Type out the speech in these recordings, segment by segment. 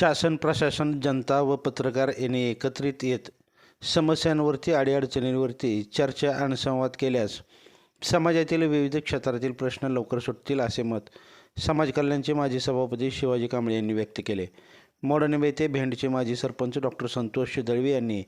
शासन प्रशासन जनता व पत्रकार यांनी एकत्रित येत समस्यांवरती अडीअडचणींवरती चर्चा आणि संवाद केल्यास समाजातील विविध क्षेत्रातील प्रश्न लवकर सुटतील असे मत समाज कल्याणचे माजी सभापती शिवाजी कांबळे यांनी व्यक्त केले. मोडणे येथे भेंडचे माजी सरपंच डॉक्टर संतोष दळवी यांनी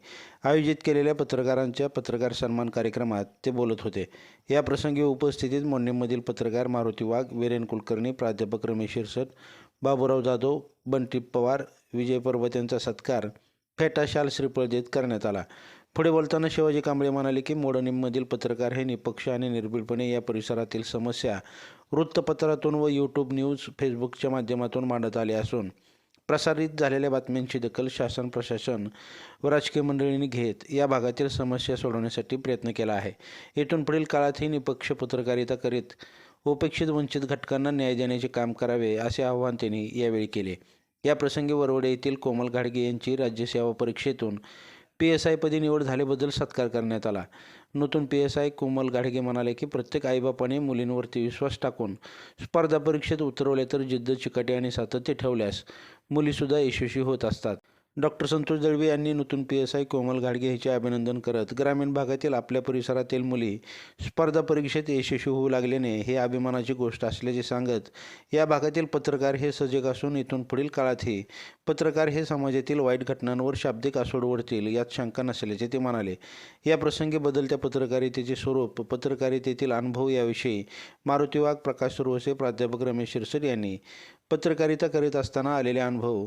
आयोजित केलेल्या पत्रकारांच्या पत्रकार सन्मान कार्यक्रमात ते बोलत होते. या प्रसंगी उपस्थितीत मोडणीमधील पत्रकार मारुती वाघ वीरेन कुलकर्णी प्राध्यापक रमेश शिरसट बाबूराव जाधव बंटी पवार विजय पर्वत यांचा सत्कार फेटा शाल श्रीफळ देत करण्यात आला. पुढे बोलताना शिवाजी कांबळे म्हणाले की मोडणीमधील पत्रकार हे निपक्ष आणि निर्भीडपणे या परिसरातील समस्या वृत्तपत्रातून व यूट्यूब न्यूज फेसबुकच्या माध्यमातून मांडत आले असून प्रसारित झालेल्या बातम्यांची दखल शासन प्रशासन व राजकीय मंडळींनी घेत या भागातील समस्या सोडवण्यासाठी प्रयत्न केला आहे. येथून पुढील काळातही निपक्ष पत्रकारिता करीत उपेक्षित वंचित घटकांना न्याय देण्याचे काम करावे असे आवाहन त्यांनी यावेळी केले. या प्रसंगी वरवडे येथील कोमल घाडगे यांची राज्यसेवा परीक्षेतून पी एस आयपदी निवड झाल्याबद्दल सत्कार करण्यात आला. नूतन P S I Komal Gadge म्हणाले की प्रत्येक आईबापाने मुलींवरती विश्वास टाकून स्पर्धा परीक्षेत उतरवले तर जिद्द चिकाटी आणि सातत्य ठेवल्यास मुलीसुद्धा यशस्वी होत असतात. डॉक्टर संतोष दळवी यांनी नूतन पी एस आय कोमल घाडगे यांचे अभिनंदन करत ग्रामीण भागातील आपल्या परिसरातील मुली स्पर्धा परीक्षेत यशस्वी होऊ लागल्याने हे अभिमानाची गोष्ट असल्याचे सांगत या भागातील पत्रकार हे सजग असून इथून पुढील काळातही पत्रकार हे समाजातील वाईट घटनांवर शाब्दिक आसूड ओढतील यात शंका नसल्याचे ते म्हणाले. या प्रसंगी बदलत्या पत्रकारितेचे स्वरूप पत्रकारितेतील अनुभव याविषयी मारुती वाघ प्रकाश सुरवसे प्राध्यापक रमेश शिरसर यांनी पत्रकारिता करीत असताना आलेले अनुभव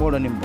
ಮೋಡ ನಿಂಬ.